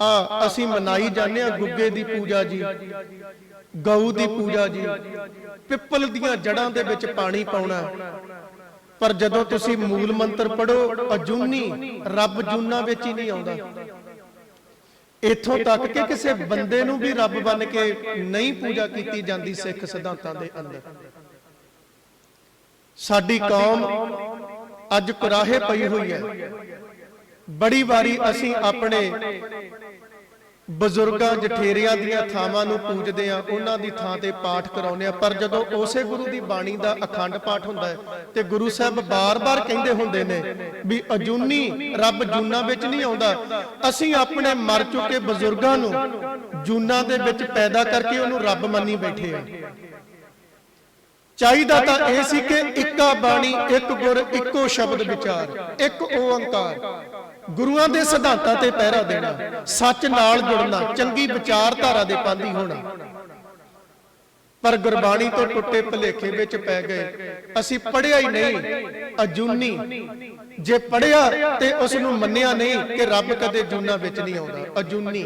ਆ, ਅਸੀਂ ਮਨਾਈ ਜਾਂਦੇ ਆ ਗੁੱਗੇ ਦੀ ਪੂਜਾ ਜੀ, ਗਊ ਦੀ ਪੂਜਾ ਜੀ, ਪਿੱਪਲ ਦੀਆਂ ਜੜਾਂ ਦੇ ਵਿੱਚ ਪਾਣੀ ਪਾਉਣਾ। ਪਰ ਜਦੋਂ ਤੁਸੀਂ ਮੂਲ ਮੰਤਰ ਪੜੋ ਅਜੂਨੀ ਰੱਬ ਜੂਨਾ ਵਿੱਚ ਹੀ ਨਹੀਂ ਆਉਂਦਾ। ਇੱਥੋਂ ਤੱਕ ਕਿ ਕਿਸੇ ਬੰਦੇ ਨੂੰ ਵੀ ਰੱਬ ਬਣ ਕੇ ਨਹੀਂ ਪੂਜਾ ਕੀਤੀ ਜਾਂਦੀ ਸਿੱਖ ਸਿਧਾਂਤਾਂ ਦੇ ਅੰਦਰ। ਸਾਡੀ ਕੌਮ ਅੱਜ ਕੁਰਾਹੇ ਪਈ ਹੋਈ ਹੈ। ਬੜੀ ਵਾਰੀ ਅਸੀਂ ਆਪਣੇ ਬਜ਼ੁਰਗਾਂ ਜਠੇਰਿਆਂ ਦੀਆਂ ਥਾਵਾਂ ਨੂੰ ਪੂਜਦੇ ਆ ਉਹਨਾਂ ਦੀ ਥਾਂ ਤੇ ਪਾਠ ਕਰਾਉਂਦੇ ਆ ਪਰ ਜਦੋਂ ਉਸੇ ਗੁਰੂ ਦੀ ਬਾਣੀ ਦਾ ਅਖੰਡ ਪਾਠ ਹੁੰਦਾ ਹੈ ਤੇ ਗੁਰੂ ਸਾਹਿਬ ਬਾਰ-ਬਾਰ ਕਹਿੰਦੇ ਹੁੰਦੇ ਨੇ ਵੀ ਅਜੂਨੀ ਰੱਬ ਜੂਨਾ ਵਿੱਚ ਨਹੀਂ ਆਉਂਦਾ, ਅਸੀਂ ਆਪਣੇ ਮਰ ਚੁੱਕੇ ਬਜ਼ੁਰਗਾਂ ਨੂੰ ਜੂਨਾ ਦੇ ਵਿੱਚ ਪੈਦਾ ਕਰਕੇ ਉਹਨੂੰ ਰੱਬ ਮੰਨੀ ਬੈਠੇ ਆ ਚਾਹੀਦਾ ਤਾਂ ਇਹ ਸੀ ਕਿ ਇੱਕਾ ਬਾਣੀ ਇੱਕ ਗੁਰ ਇੱਕੋ ਸ਼ਬਦ ਵਿਚਾਰ ਇੱਕ ਓੰਕਾਰ। ਗੁਰੂਆਂ ਦੇ ਸਿਧਾਂਤਾਂ ਤੇ ਪਹਿਰਾ ਦੇਣਾ ਸੱਚ ਨਾਲ ਜੁੜਨਾ ਚੰਗੀ ਵਿਚਾਰਧਾਰਾ ਦੇ ਪਾਂਦੀ ਹੋਣਾ। ਪਰ ਗੁਰਬਾਣੀ ਤੋਂ ਟੁੱਟੇ ਭਲੇਖੇ ਵਿੱਚ ਪੈ ਗਏ। ਅਸੀਂ ਪੜਿਆ ਹੀ ਨਹੀਂ ਅਜੂਨੀ। ਜੇ ਪੜਿਆ ਤੇ ਉਸ ਨੂੰ ਮੰਨਿਆ ਨਹੀਂ ਕਿ ਰੱਬ ਕਦੇ ਜੂਨਾ ਵਿੱਚ ਨਹੀਂ ਆਉਂਦਾ। ਅਜੂਨੀ।